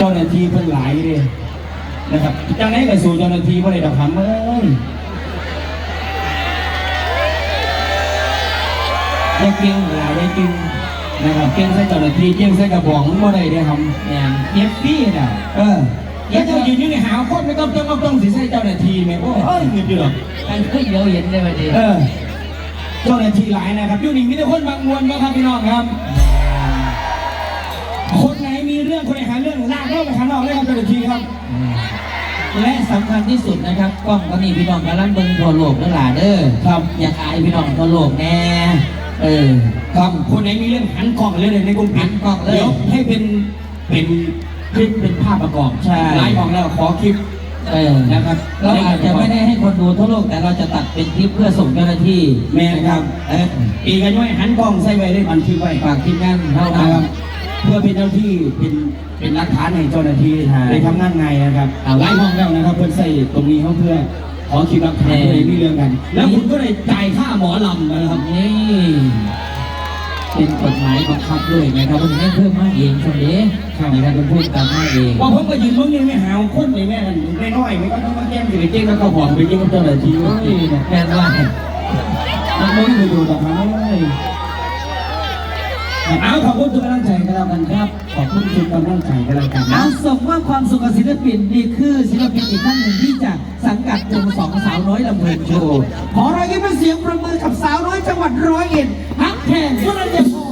จ้าหน้าที่เพิ่นหลายเลยนะครับจังไหนก็สู่เจ้าหน้าที่บ่ได้ดอกคำเอ้ยอย่าเก่งหลายอย่าเก่งนะครับเก่งใส่เจ้าหน้าที่เก่งใส่กระบอกมันบ่ได้เด้อครับเนี่ยเอฟฟี่น่ะเออแล้วเจ้ายืนอยู่ในหาวคนไม่ต้องต้องต้องสิใส่เจ้าหน้าที่แม่โอ้ยเงินอยู่หรอกอันก็เดี๋ยวเห็นได้ไหมดีเออเจ้าหน้าที่หลายนะครับอยู่นี่มีแต่คนบางมวลนะครับพี่น้องครับ เรื่องคนไหนหาเรื่องลากเข้าไปข้างนอกเลยครับเจ้าหน้าที่ครับ และสำคัญที่สุดนะครับกล้องก็มีพี่น้องกำลังเบิ่งทั่วโลกนั่นแหละเด้อครับอยากอายพี่น้องทั่วโลกแน่เออครับคนไหนมีเรื่องหันกล้องเลยในกลุ่มปิดหันกล้องเลยเดี๋ยวให้เป็นเป็นคลิปเป็นภาพประกอบใช่ไลฟ์ของเราขอคลิปเออนะครับเราอาจจะไม่ได้ให้คนดูทั่วโลกแต่เราจะตัดเป็นคลิปเพื่อส่งเจ้าหน้าที่แม่ครับเออปีกันย่อยหันกล้องใส่ไว้ได้บันทึกไว้ฝากทีมงานเท่านะนั้นครับเพื่อเป็นเจ้าที่เป็นเป็นหลักฐานให้เจ้าหน้าที่ใช่ได้ทำงานไงนะครับเอาไลฟ์ห้องแล้วนะครับเพื่อใส่ตรงนี้เขาเพื่อขอคลิปหลักฐานแน่เพื่อให้มีเรื่องกัน แล้วคุณก็ได้จ่ายค่าหมอลำนะครับ นี่เป็นกฎหมายบังคับด้วยนะครับวันนี้เพิ่มมาเองคนนี้นะครับเป็นผู้ตามมาเองว่าผมก็ยืนเมื่อกี้ไม่หาวคนเลยแม่ไม่น้อยไม่ก็ต้องมาแก้มสิไปเจ๊งแล้วก็หอมไปเจ๊งกับเจ้าหน้าที่โอ้ยแม่นว่ามันไม่ได้ดูหรอกครับ เอาขอบคุณทุกกำลังใจกันแล้วกันครับ ขอบคุณทุกกำลังใจกันแล้วกันเอานะส่งมอบความสุขกับศิลปินนี่คือศิลปินอีกท่านหนึ่งที่จะสังกัดวงสองสาวน้อยลำเพลินโชว์ขอรอยยิ้มเป็นเสียงประมือกับสาวน้อยจังหวัดร้อยเอ็ดฮักแทนสุนันท์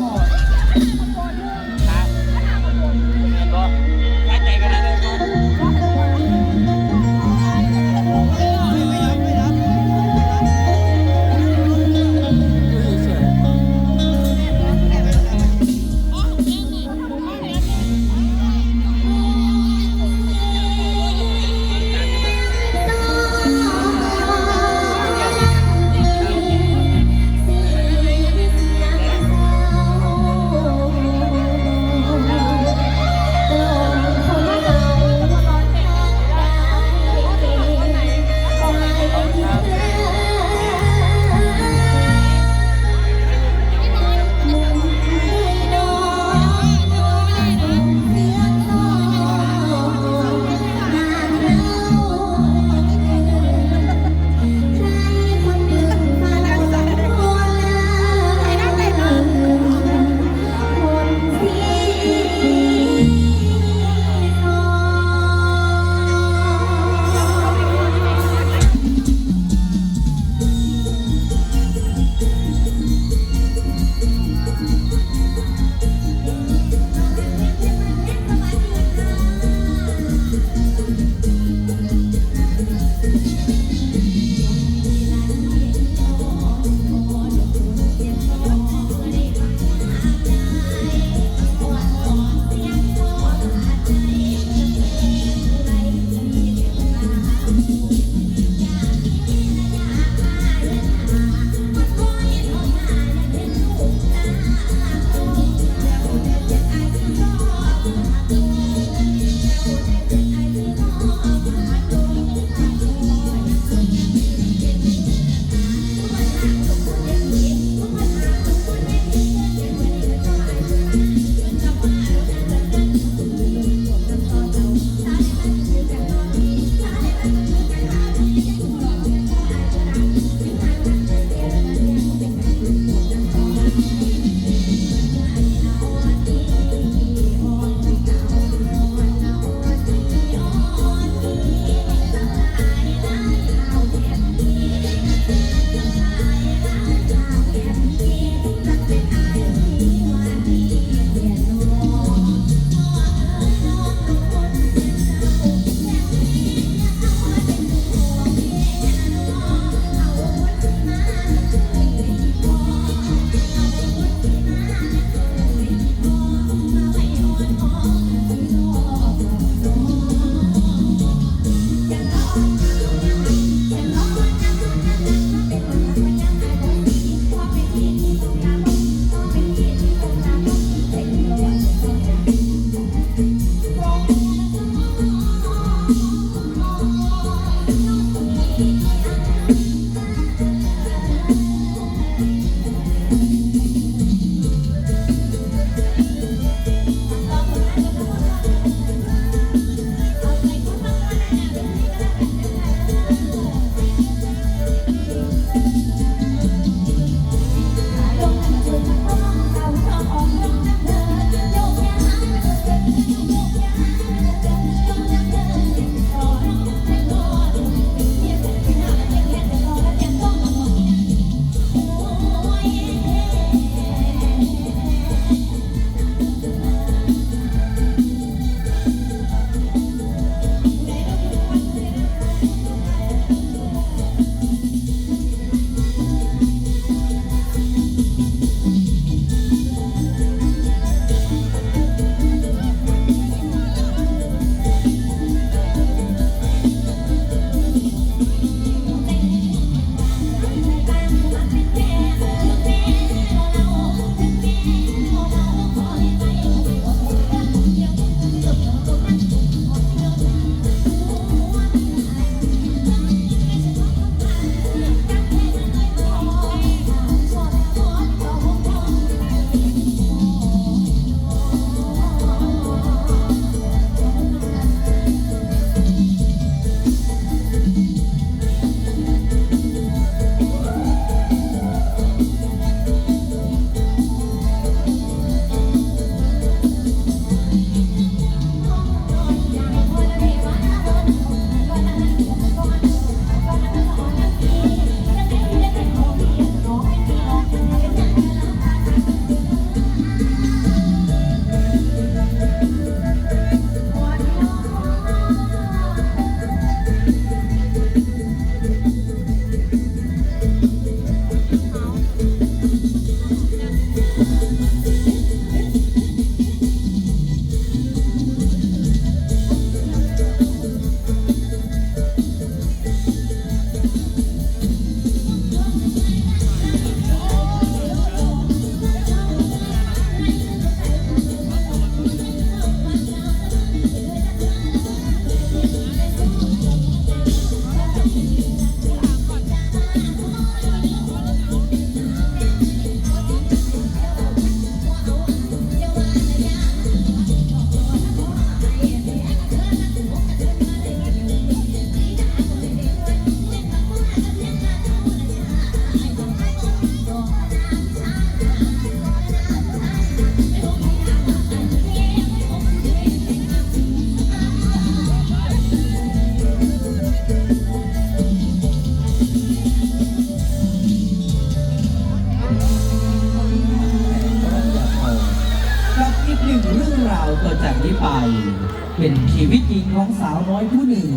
เป็นชีวิตจริงของสาวน้อยผู้หนึ่ง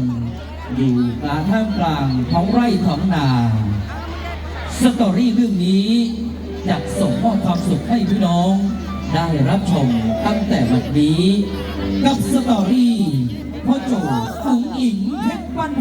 อยู่กลางท่ามกลางท้องไร่ท้องนาสตอรี่เรื่องนี้จะส่งมอบความสุขให้พี่น้อง ได้รับชมตั้งแต่วันนี้ กับสตอรี่พ่อโจอุ้งอิงเพชรบ้น